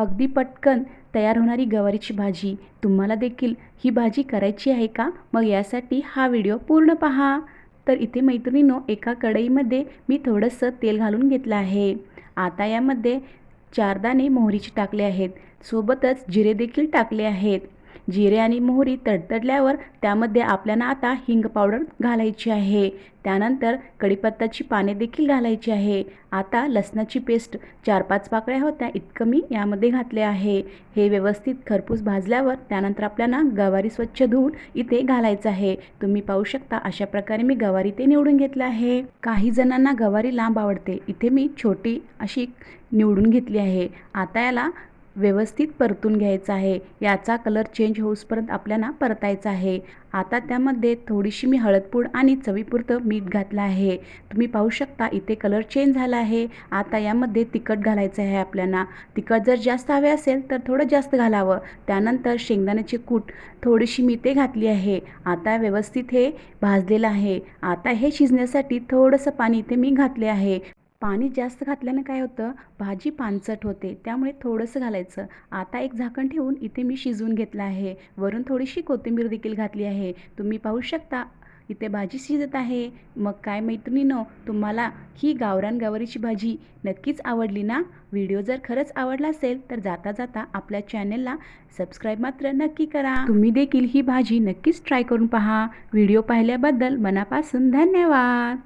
अगदी पटकन तयार होणारी गवारीची भाजी. तुम्हाला देखील ही भाजी करायची आहे का? मग यासाठी हा व्हिडिओ पूर्ण पहा. तर इथे मैत्रिणीनो एका कढईमध्ये मी थोडंसं तेल घालून घेतलं आहे. आता यामध्ये चार दाणे मोहरीचे टाकले आहेत. सोबतच जिरे देखील टाकले आहेत. जिरे आणि मोहरी तडतडल्यावर त्यामध्ये आपल्याला आता हिंग पावडर घालायची आहे. त्यानंतर कढीपत्ताची पाने देखील घालायची आहे. आता लसणाची पेस्ट चार पाच पाकळ्या होत्या इतकं मी यामध्ये घातले आहे. हे व्यवस्थित खरपूस भाजल्यावर त्यानंतर आपल्याला गवारी स्वच्छ धुवून इथे घालायचं आहे. तुम्ही पाहू शकता अशा प्रकारे मी गवारी ते निवडून घेतलं आहे. काही जणांना गवारी लांब आवडते. इथे मी छोटी अशी निवडून घेतली आहे. आता याला व्यवस्थित परतून घ्यायचं आहे. याचा कलर चेंज होऊसपर्यंत आपल्याला परतायचा आहे. आता त्यामध्ये थोडीशी मी हळदपूड आणि चवीपुरतं मीठ घातलं आहे. तुम्ही पाहू शकता इथे कलर चेंज झाला आहे. आता यामध्ये तिखट घालायचं आहे आपल्याला. तिखट जर जास्त हवे असेल तर थोडं जास्त घालावं. त्यानंतर शेंगदाण्याची कूट थोडीशी मी ते घातली आहे. आता व्यवस्थित हे भाजलेलं आहे. आता हे शिजण्यासाठी थोडंसं पाणी इथे मी घातले आहे. पाणी जास्त घातल्यानं काय होतं? भाजी पानचट होते. त्यामुळे थोडंसं घालायचं. आता एक झाकण ठेवून इथे मी शिजवून घेतलं आहे. वरून थोडीशी कोथिंबीर देखील घातली आहे. तुम्ही पाहू शकता इथे भाजी शिजत आहे. मग काय मैत्रिणीनो तुम्हाला ही गावरान गवारीची भाजी नक्कीच आवडली ना? व्हिडिओ जर खरंच आवडला असेल तर जाता जाता आपल्या चॅनलला सबस्क्राईब मात्र नक्की करा. तुम्ही देखील ही भाजी नक्कीच ट्राय करून पहा. व्हिडिओ पाहिल्याबद्दल मनापासून धन्यवाद.